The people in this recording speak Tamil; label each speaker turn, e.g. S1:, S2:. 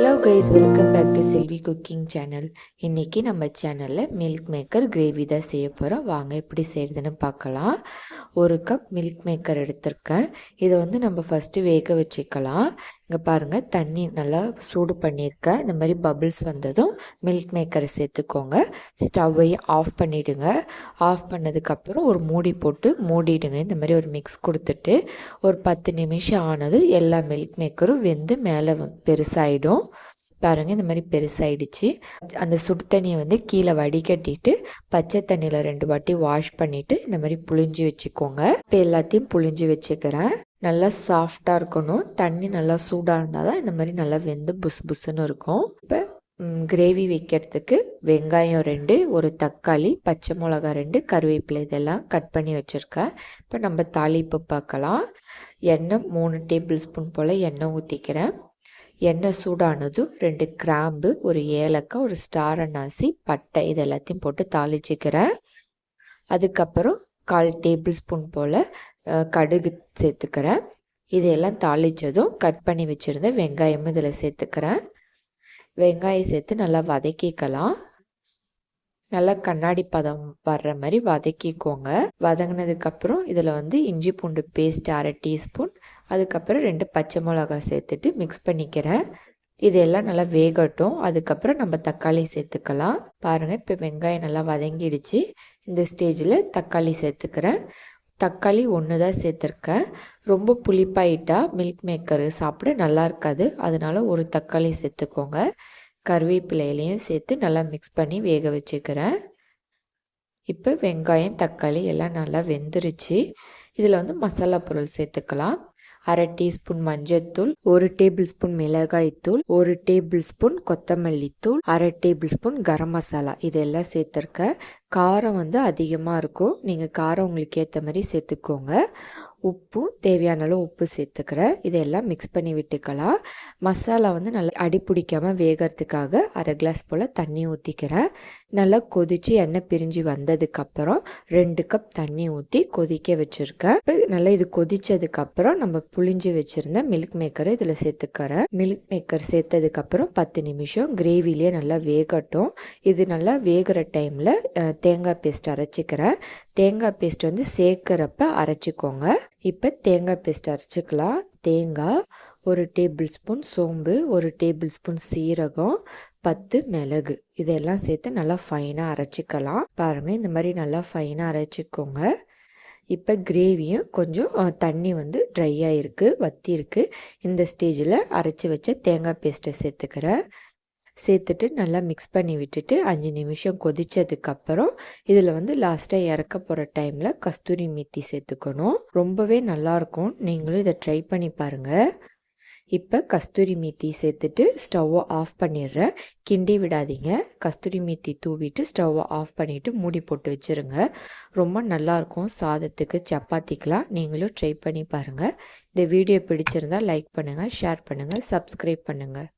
S1: Hasta luego. Guys welcome back to Selvi cooking channel இன்றைக்கி நம்ம சேனலில் மில்க் மேக்கர் கிரேவி தான் செய்ய போகிறோம் வாங்க எப்படி செய்கிறதுன்னு பார்க்கலாம். ஒரு கப் மில்க் மேக்கர் எடுத்திருக்கேன். இதை வந்து நம்ம ஃபஸ்ட்டு வேக வச்சுக்கலாம். இங்கே பாருங்கள் தண்ணி நல்லா சூடு பண்ணியிருக்கேன். இந்த மாதிரி பபிள்ஸ் வந்ததும் மில்க் மேக்கரை சேர்த்துக்கோங்க. ஸ்டவ்வையும் ஆஃப் பண்ணிவிடுங்க ஆஃப் பண்ணதுக்கப்புறம் ஒரு மூடி போட்டு மூடிடுங்க. இந்த மாதிரி ஒரு மிக்ஸ் கொடுத்துட்டு ஒரு பத்து நிமிஷம் ஆனதும் எல்லா மில்க் மேக்கரும் வெந்து மேலே பெருசாகிடும் பாருங்கள் இந்த மாதிரி பெருசாகிடுச்சு அந்த சுடு தண்ணியை வந்து கீழே வடிகட்டிட்டு பச்சை தண்ணியில் ரெண்டு வாட்டி வாஷ் பண்ணிவிட்டு இந்த மாதிரி புழிஞ்சு வச்சுக்கோங்க. இப்போ எல்லாத்தையும் புழிஞ்சு வச்சுக்கிறேன். நல்லா சாஃப்டாக இருக்கணும். தண்ணி நல்லா சூடாக இருந்தால் தான் இந்த மாதிரி நல்லா வெந்து புசு புசுன்னு இருக்கும். இப்போ கிரேவி வைக்கிறதுக்கு வெங்காயம் ரெண்டு ஒரு தக்காளி பச்சை மிளகா ரெண்டு கருவேப்பிலை இதெல்லாம் கட் பண்ணி வச்சுருக்கேன். இப்போ நம்ம தாளிப்பு பார்க்கலாம். எண்ணெய் மூணு டேபிள் ஸ்பூன் போல் எண்ணெய் ஊற்றிக்கிறேன் எண்ணெய் சூடானதும் ரெண்டு கிராம்பு ஒரு ஏலக்காய் ஒரு ஸ்டார் அன்னாசி பட்டை இது எல்லாத்தையும் போட்டு தாளிச்சிக்கிறேன். அதுக்கப்புறம் கால் டேபிள் ஸ்பூன் போல் கடுகு சேர்த்துக்கிறேன். இதையெல்லாம் தாளித்ததும் கட் பண்ணி வச்சுருந்த வெங்காயமும் இதில் சேர்த்துக்கிறேன். வெங்காயம் சேர்த்து நல்லா வதக்கிக்கலாம். நல்லா கண்ணாடி பதம் வர்ற மாதிரி வதக்கிக்கோங்க. வதங்கினதுக்கப்புறம் இதில் வந்து இஞ்சி பூண்டு பேஸ்ட் அரை டீஸ்பூன் அதுக்கப்புறம் ரெண்டு பச்சை மிளகா சேர்த்துட்டு மிக்ஸ் பண்ணிக்கிறேன். இதெல்லாம் நல்லா வேகட்டும். அதுக்கப்புறம் நம்ம தக்காளி சேர்த்துக்கலாம். பாருங்கள் இப்போ வெங்காயம் நல்லா வதங்கிடுச்சு. இந்த ஸ்டேஜில் தக்காளி சேர்த்துக்கிறேன். தக்காளி ஒன்று தான் சேர்த்துருக்கேன். ரொம்ப புளிப்பாயிட்டா மில்க் மேக்கர் சாப்பிட நல்லா இருக்காது. அதனால ஒரு தக்காளி சேர்த்துக்கோங்க. கருவேப்பிலையிலையும் சேர்த்து நல்லா மிக்ஸ் பண்ணி வேக வச்சுக்கிறேன். இப்போ வெங்காயம் தக்காளி எல்லாம் நல்லா வெந்துருச்சு. இதில் வந்து மசாலா பொருள் சேர்த்துக்கலாம். அரை டீஸ்பூன் மஞ்சள்தூள் ஒரு டேபிள் ஸ்பூன் மிளகாய் தூள் ஒரு டேபிள் ஸ்பூன் கொத்தமல்லி தூள் அரை டேபிள் ஸ்பூன் கரம் மசாலா. இதெல்லாம் சேர்த்துருக்கேன். காரம் வந்து அதிகமாக இருக்கும். நீங்கள் காரம் உங்களுக்கு ஏற்ற மாதிரி சேர்த்துக்கோங்க. உப்பும் தேவையான அளவு உப்பு சேர்த்துக்கிறேன் இதெல்லாம் மிக்ஸ் பண்ணி விட்டுக்கலாம். மசாலா வந்து நல்லா அடி பிடிக்காமல் வேகிறதுக்காக அரை கிளாஸ் போல் தண்ணி ஊற்றிக்கிறேன் நல்லா கொதித்து எண்ணெய் பிரிஞ்சு வந்ததுக்கப்புறம் ரெண்டு கப் தண்ணி ஊற்றி கொதிக்க வச்சுருக்கேன். இப்போ நல்லா இது கொதித்ததுக்கப்புறம் நம்ம புளிஞ்சு வச்சுருந்த மில்க் மேக்கரை இதில் சேர்த்துக்கிறேன். மில்க் மேக்கர் சேர்த்ததுக்கப்புறம் பத்து நிமிஷம் கிரேவிலேயே நல்லா வேகட்டும். இது நல்லா வேகிற டைமில் தேங்காய் பேஸ்ட் அரைச்சிக்கிறேன். தேங்காய் பேஸ்ட் வந்து சேர்க்குறப்ப அரைச்சிக்கோங்க. இப்போ தேங்காய் பேஸ்ட் அரைச்சிக்கலாம். தேங்காய் ஒரு டேபிள் ஸ்பூன் சோம்பு ஒரு டேபிள் ஸ்பூன் சீரகம் பத்து மிளகு. இதெல்லாம் சேர்த்து நல்லா ஃபைனாக அரைச்சிக்கலாம். பாருங்கள் இந்த மாதிரி நல்லா ஃபைனாக அரைச்சிக்கோங்க. இப்போ கிரேவியும் கொஞ்சம் தண்ணி வந்து ட்ரையாக இருக்குது வத்தி இருக்குது இந்த ஸ்டேஜில் அரைச்சி வச்ச தேங்காய் பேஸ்ட்டை சேர்த்துக்கிறேன். சேர்த்துட்டு நல்லா மிக்ஸ் பண்ணி விட்டுட்டு அஞ்சு நிமிஷம் கொதித்ததுக்கப்புறம் இதில் வந்து லாஸ்ட்டாக இறக்க போகிற டைமில் கஸ்தூரி மீத்தி சேர்த்துக்கணும். ரொம்பவே நல்லாயிருக்கும் நீங்களும் இதை ட்ரை பண்ணி பாருங்கள் இப்போ கஸ்தூரி மீத்தி சேர்த்துட்டு ஸ்டவ்வை ஆஃப் பண்ணிடுறேன். கிண்டி விடாதீங்க. கஸ்தூரி மீத்தி தூவிட்டு ஸ்டவ்வை ஆஃப் பண்ணிவிட்டு மூடி போட்டு வச்சுருங்க. ரொம்ப நல்லாயிருக்கும் சாதத்துக்கு சப்பாத்திக்கெலாம் நீங்களும் ட்ரை பண்ணி பாருங்கள் இந்த வீடியோ பிடிச்சிருந்தால் லைக் பண்ணுங்கள் ஷேர் பண்ணுங்கள் சப்ஸ்கிரைப் பண்ணுங்கள்